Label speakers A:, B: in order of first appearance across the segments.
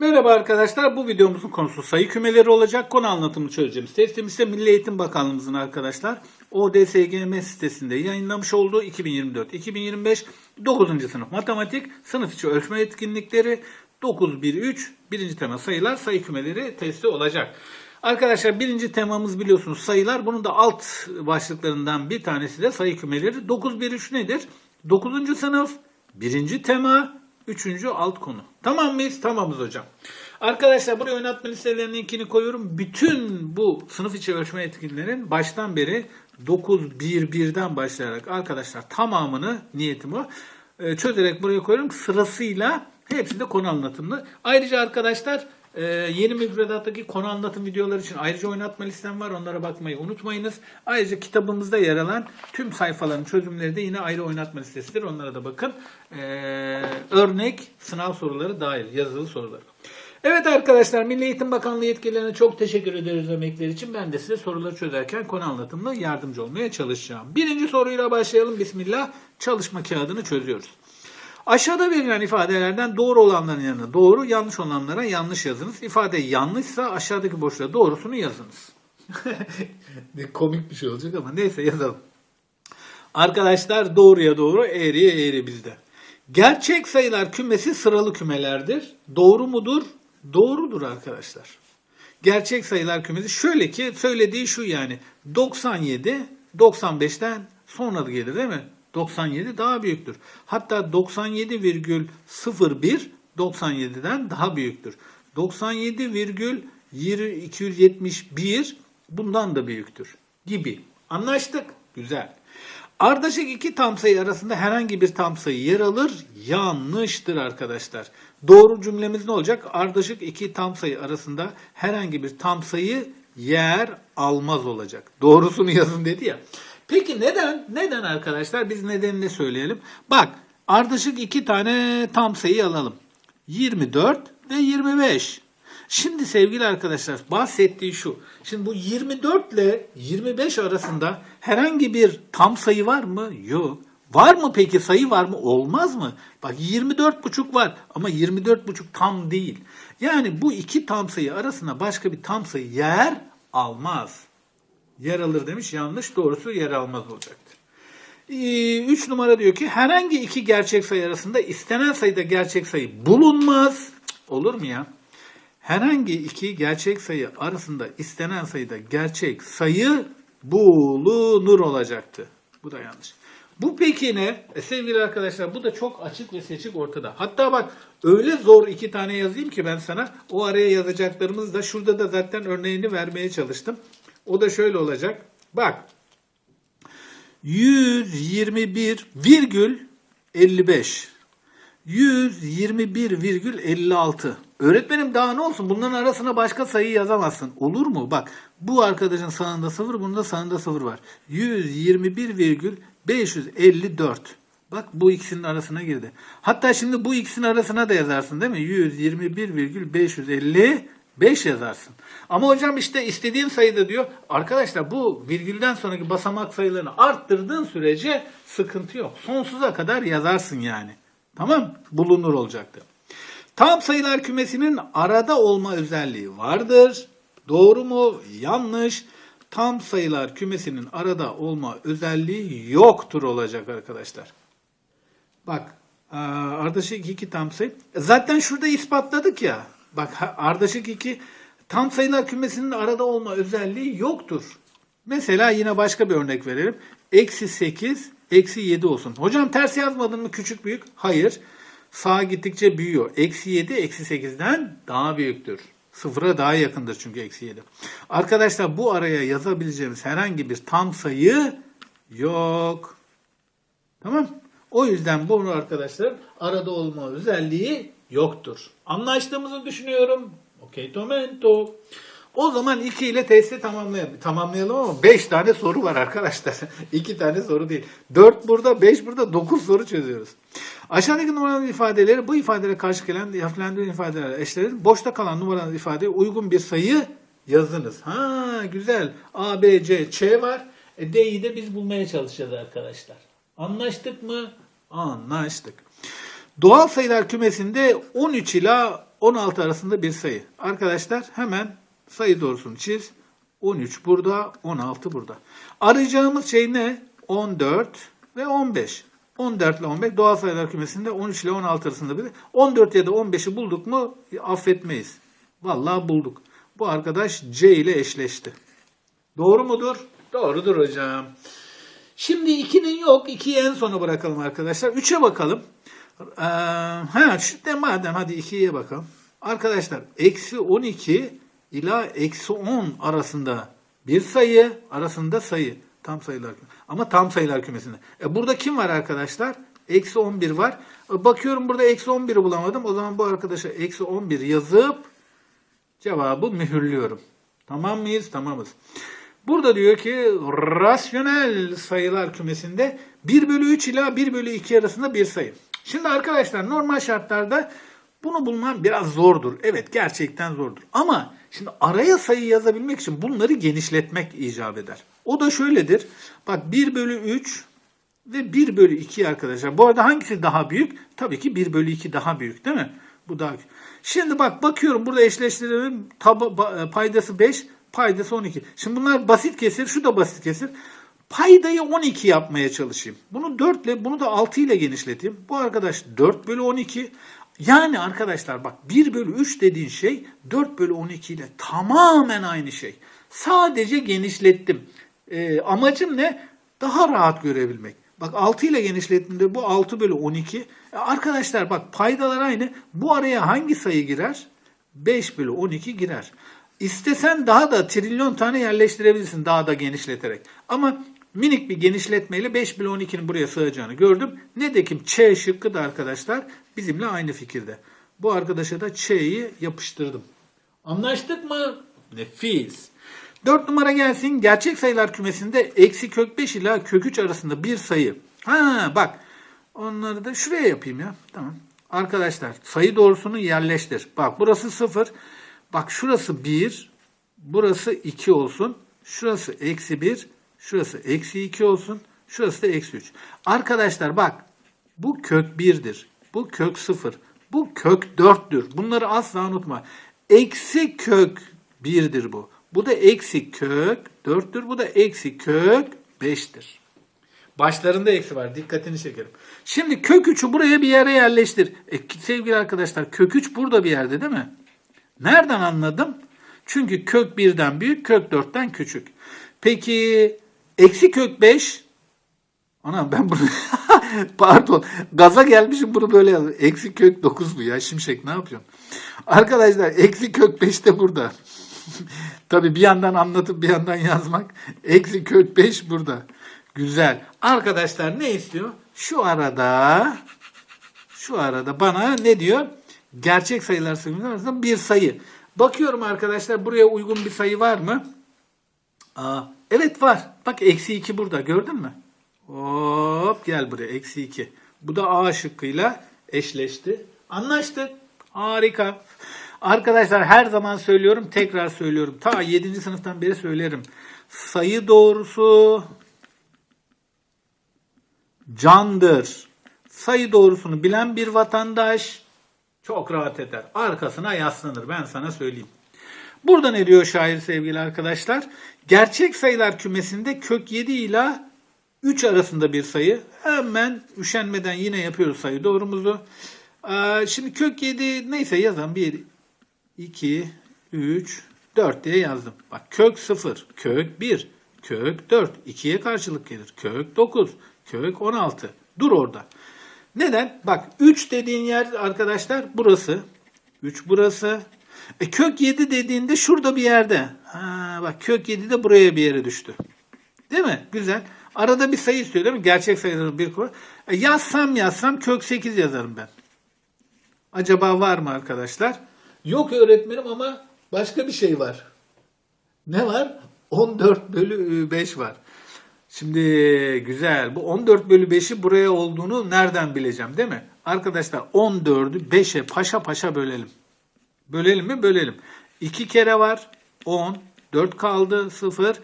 A: Merhaba arkadaşlar. Bu videomuzun konusu sayı kümeleri olacak. Konu anlatımını çözeceğimiz testimiz ise Milli Eğitim Bakanlığımızın arkadaşlar ODSGM sitesinde yayınlamış olduğu 2024-2025 9. sınıf matematik sınıf içi ölçme etkinlikleri 913 birinci tema sayılar sayı kümeleri testi olacak. Arkadaşlar birinci temamız biliyorsunuz sayılar. Bunun da alt başlıklarından bir tanesi de sayı kümeleri. 913 nedir? 9. sınıf birinci tema Üçüncü alt konu. Tamam mıyız? Tamamız hocam. Arkadaşlar buraya oynatma listelerinin linkini koyuyorum. Bütün bu sınıf içi ölçme etkinlerin baştan beri 9-1-1'den başlayarak arkadaşlar tamamını niyetim o. e, Çözerek buraya koyuyorum. Sırasıyla hepsi de konu anlatımlı. Ayrıca arkadaşlar e, yeni müfredattaki konu anlatım videoları için ayrıca oynatma listem var. Onlara bakmayı unutmayınız. Ayrıca kitabımızda yer alan tüm sayfaların çözümleri de yine ayrı oynatma listesidir. Onlara da bakın. E, örnek sınav soruları dahil, yazılı soruları. Evet arkadaşlar Milli Eğitim Bakanlığı yetkililerine çok teşekkür ederiz emekleri için. Ben de size soruları çözerken konu anlatımında yardımcı olmaya çalışacağım. Birinci soruyla başlayalım. Bismillah. Çalışma kağıdını çözüyoruz. Aşağıda verilen ifadelerden doğru olanların yanına doğru, yanlış olanlara yanlış yazınız. İfade yanlışsa aşağıdaki boşluğa doğrusunu yazınız. ne komik bir şey olacak ama neyse yazalım. Arkadaşlar doğruya doğru, eğriye eğri bizde. Gerçek sayılar kümesi sıralı kümelerdir. Doğru mudur? Doğrudur arkadaşlar. Gerçek sayılar kümesi şöyle ki söylediği şu yani 97 95'ten sonra gelir değil mi? 97 daha büyüktür. Hatta 97,01 97'den daha büyüktür. 97,271 bundan da büyüktür gibi. Anlaştık. Güzel. Ardışık iki tam sayı arasında herhangi bir tam sayı yer alır. Yanlıştır arkadaşlar. Doğru cümlemiz ne olacak? Ardışık iki tam sayı arasında herhangi bir tam sayı yer almaz olacak. Doğrusunu yazın dedi ya. Peki neden? Neden arkadaşlar? Biz nedenini söyleyelim. Bak ardışık iki tane tam sayı alalım. 24 ve 25. Şimdi sevgili arkadaşlar bahsettiği şu. Şimdi bu 24 ile 25 arasında herhangi bir tam sayı var mı? Yok. Var mı peki sayı var mı? Olmaz mı? Bak 24 buçuk var ama 24 buçuk tam değil. Yani bu iki tam sayı arasında başka bir tam sayı yer almaz. Yer alır demiş yanlış doğrusu yer almaz olacaktır. 3 numara diyor ki herhangi iki gerçek sayı arasında istenen sayıda gerçek sayı bulunmaz. Olur mu ya? Herhangi iki gerçek sayı arasında istenen sayıda gerçek sayı bulunur olacaktı. Bu da yanlış. Bu peki ne? E sevgili arkadaşlar bu da çok açık ve seçik ortada. Hatta bak öyle zor iki tane yazayım ki ben sana o araya yazacaklarımız da şurada da zaten örneğini vermeye çalıştım. O da şöyle olacak. Bak 121,55 121,56 Öğretmenim daha ne olsun? Bunların arasına başka sayı yazamazsın. Olur mu? Bak bu arkadaşın sağında 0, bunun da sağında 0 var. 121,554 Bak bu ikisinin arasına girdi. Hatta şimdi bu ikisinin arasına da yazarsın değil mi? 121,555 yazarsın. Ama hocam işte istediğin sayıda diyor. Arkadaşlar bu virgülden sonraki basamak sayılarını arttırdığın sürece sıkıntı yok. Sonsuza kadar yazarsın yani. Tamam? Bulunur olacaktı. Tam sayılar kümesinin arada olma özelliği vardır. Doğru mu? Yanlış. Tam sayılar kümesinin arada olma özelliği yoktur olacak arkadaşlar. Bak ardışık 2 tam sayı. Zaten şurada ispatladık ya. Bak ardışık 2 tam sayılar kümesinin arada olma özelliği yoktur. Mesela yine başka bir örnek verelim. Eksi 8, eksi 7 olsun. Hocam ters yazmadın mı küçük büyük? Hayır. Sağa gittikçe büyüyor. Eksi 7, eksi 8'den daha büyüktür. Sıfıra daha yakındır çünkü eksi 7. Arkadaşlar bu araya yazabileceğimiz herhangi bir tam sayı yok. Tamam. O yüzden bunu arkadaşlar arada olma özelliği yoktur. Anlaştığımızı düşünüyorum. Okey tomento. O zaman 2 ile testi tamamlayalım. Tamamlayalım ama 5 tane soru var arkadaşlar. 2 tane soru değil. 4 burada, 5 burada, 9 soru çözüyoruz. Aşağıdaki numaralı ifadeleri bu ifadelere karşı gelen harflendirilen ifadeler eşlerin boşta kalan numaralı ifadeye uygun bir sayı yazınız. Ha güzel. A, B, C, Ç var. E, D'yi de biz bulmaya çalışacağız arkadaşlar. Anlaştık mı? Anlaştık. Doğal sayılar kümesinde 13 ila 16 arasında bir sayı. Arkadaşlar hemen sayı doğrusunu çiz. 13 burada, 16 burada. Arayacağımız şey ne? 14 ve 15. 14 ile 15 doğal sayılar kümesinde 13 ile 16 arasında bir. 14 ya da 15'i bulduk mu affetmeyiz. Vallahi bulduk. Bu arkadaş C ile eşleşti. Doğru mudur? Doğrudur hocam. Şimdi 2'nin yok. 2'yi en sona bırakalım arkadaşlar. 3'e bakalım. Ee, ha, de madem hadi 2'ye bakalım. Arkadaşlar eksi 12 ila eksi 10 arasında bir sayı arasında sayı. Tam sayılar. Ama tam sayılar kümesinde. E burada kim var arkadaşlar? Eksi 11 var. E, bakıyorum burada eksi 11'i bulamadım. O zaman bu arkadaşa eksi 11 yazıp cevabı mühürlüyorum. Tamam mıyız? Tamamız. Burada diyor ki rasyonel sayılar kümesinde 1 bölü 3 ila 1 bölü 2 arasında bir sayı. Şimdi arkadaşlar normal şartlarda bunu bulmam biraz zordur. Evet gerçekten zordur. Ama şimdi araya sayı yazabilmek için bunları genişletmek icap eder. O da şöyledir. Bak 1 bölü 3 ve 1 bölü 2 arkadaşlar. Bu arada hangisi daha büyük? Tabii ki 1 bölü 2 daha büyük değil mi? Bu daha büyük. Şimdi bak bakıyorum burada eşleştirelim. Taba, ba- paydası 5, paydası 12. Şimdi bunlar basit kesir. Şu da basit kesir. Paydayı 12 yapmaya çalışayım. Bunu 4 ile bunu da 6 ile genişleteyim. Bu arkadaş 4 bölü 12. Yani arkadaşlar bak 1 bölü 3 dediğin şey 4 bölü 12 ile tamamen aynı şey. Sadece genişlettim. Ee, amacım ne? Daha rahat görebilmek. Bak 6 ile genişlettiğimde bu 6 bölü 12. E, arkadaşlar bak paydalar aynı. Bu araya hangi sayı girer? 5 bölü 12 girer. İstesen daha da trilyon tane yerleştirebilirsin daha da genişleterek. Ama minik bir genişletmeyle 5 bölü 12'nin buraya sığacağını gördüm. Ne de kim Ç şıkkı da arkadaşlar bizimle aynı fikirde. Bu arkadaşa da Ç'yi yapıştırdım. Anlaştık mı? Nefis. 4 numara gelsin. Gerçek sayılar kümesinde eksi kök 5 ila kök 3 arasında bir sayı. Ha bak. Onları da şuraya yapayım ya. Tamam. Arkadaşlar sayı doğrusunu yerleştir. Bak burası 0. Bak şurası 1. Burası 2 olsun. Şurası eksi 1. Şurası eksi 2 olsun. Şurası da eksi 3. Arkadaşlar bak. Bu kök 1'dir. Bu kök 0. Bu kök 4'tür. Bunları asla unutma. Eksi kök 1'dir bu. Bu da eksi kök 4'tür. Bu da eksi kök 5'tir. Başlarında eksi var. Dikkatini çekerim. Şimdi kök 3'ü buraya bir yere yerleştir. E, sevgili arkadaşlar kök 3 burada bir yerde değil mi? Nereden anladım? Çünkü kök 1'den büyük, kök 4'ten küçük. Peki eksi kök 5 Ana ben bunu pardon gaza gelmişim bunu böyle yazdım. Eksi kök 9 bu ya şimşek ne yapıyorum? Arkadaşlar eksi kök 5 de burada. Tabii bir yandan anlatıp bir yandan yazmak. Eksi kök 5 burada. Güzel. Arkadaşlar ne istiyor? Şu arada şu arada bana ne diyor? Gerçek sayılar sayılar arasında bir sayı. Bakıyorum arkadaşlar buraya uygun bir sayı var mı? Aa, evet var. Bak eksi 2 burada gördün mü? Hop gel buraya eksi 2. Bu da A şıkkıyla eşleşti. Anlaştık. Harika. Arkadaşlar her zaman söylüyorum tekrar söylüyorum. Ta 7. sınıftan beri söylerim. Sayı doğrusu candır. Sayı doğrusunu bilen bir vatandaş çok rahat eder. Arkasına yaslanır ben sana söyleyeyim. Burada ne diyor şair sevgili arkadaşlar? Gerçek sayılar kümesinde kök 7 ile 3 arasında bir sayı. Hemen üşenmeden yine yapıyoruz sayı doğrumuzu. Ee, Şimdi kök 7 neyse yazalım. 1, 2, 3, 4 diye yazdım. Bak kök 0, kök 1, kök 4, 2'ye karşılık gelir. Kök 9, kök 16. Dur orada. Neden? Bak 3 dediğin yer arkadaşlar burası. 3 burası. E, kök 7 dediğinde şurada bir yerde. Ha, bak kök 7 de buraya bir yere düştü. Değil mi? Güzel. Arada bir sayı istiyor değil mi? Gerçek sayıların bir kuvvet. E, yazsam yazsam kök 8 yazarım ben. Acaba var mı arkadaşlar? Yok öğretmenim ama başka bir şey var. Ne var? 14 bölü 5 var. Şimdi güzel. Bu 14 bölü 5'i buraya olduğunu nereden bileceğim değil mi? Arkadaşlar 14'ü 5'e paşa paşa bölelim. Bölelim mi? Bölelim. 2 kere var. 10. 4 kaldı. 0.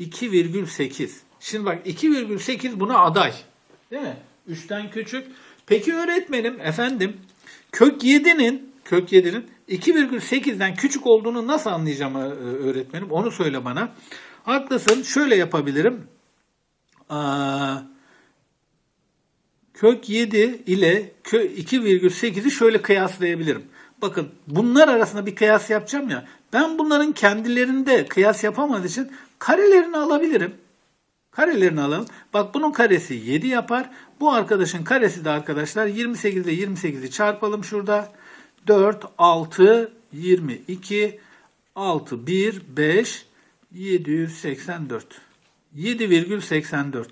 A: 2,8. Şimdi bak 2,8 buna aday. Değil mi? 3'ten küçük. Peki öğretmenim efendim kök 7'nin kök 7'nin 2,8'den küçük olduğunu nasıl anlayacağım e, öğretmenim? Onu söyle bana. Haklısın. Şöyle yapabilirim. Aa, kök 7 ile kök 2,8'i şöyle kıyaslayabilirim. Bakın bunlar arasında bir kıyas yapacağım ya. Ben bunların kendilerinde kıyas yapamadığı için karelerini alabilirim. Karelerini alalım. Bak bunun karesi 7 yapar. Bu arkadaşın karesi de arkadaşlar 28 ile 28'i çarpalım şurada. 4, 6, 22, 6, 1, 5, 784. 7,84.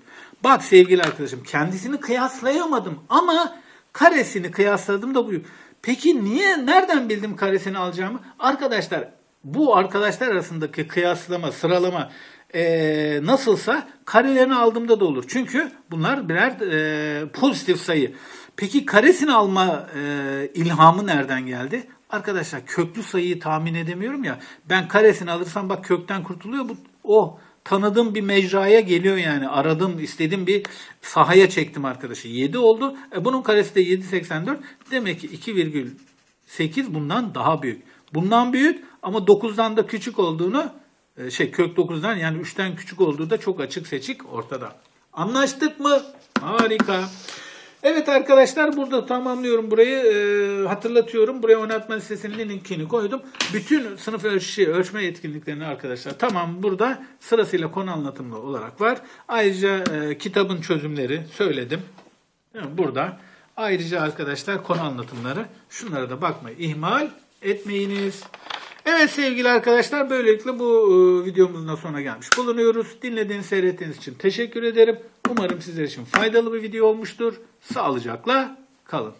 A: Bak sevgili arkadaşım kendisini kıyaslayamadım ama karesini kıyasladım da bu. Peki niye nereden bildim karesini alacağımı? Arkadaşlar bu arkadaşlar arasındaki kıyaslama, sıralama eee, nasılsa karelerini aldığımda da olur. Çünkü bunlar birer eee, pozitif sayı. Peki karesini alma eee, ilhamı nereden geldi? Arkadaşlar köklü sayıyı tahmin edemiyorum ya. Ben karesini alırsam bak kökten kurtuluyor. Bu o tanıdığım bir mecraya geliyor yani. Aradım, istediğim bir sahaya çektim arkadaşı. 7 oldu. E bunun karesi de 7.84. Demek ki 2,8 bundan daha büyük. Bundan büyük ama 9'dan da küçük olduğunu e, şey kök 9'dan yani 3'ten küçük olduğu da çok açık seçik ortada. Anlaştık mı? Harika. Evet arkadaşlar burada tamamlıyorum burayı. Ee, hatırlatıyorum. Buraya oynatma listesinin linkini koydum. Bütün sınıf ölçüşü, ölçme yetkinliklerini arkadaşlar tamam burada sırasıyla konu anlatımlı olarak var. Ayrıca e, kitabın çözümleri söyledim. Burada. Ayrıca arkadaşlar konu anlatımları. Şunlara da bakmayı ihmal etmeyiniz. Evet sevgili arkadaşlar böylelikle bu e, videomuzun da sonuna gelmiş bulunuyoruz. Dinlediğiniz, seyrettiğiniz için teşekkür ederim. Umarım sizler için faydalı bir video olmuştur. Sağlıcakla kalın.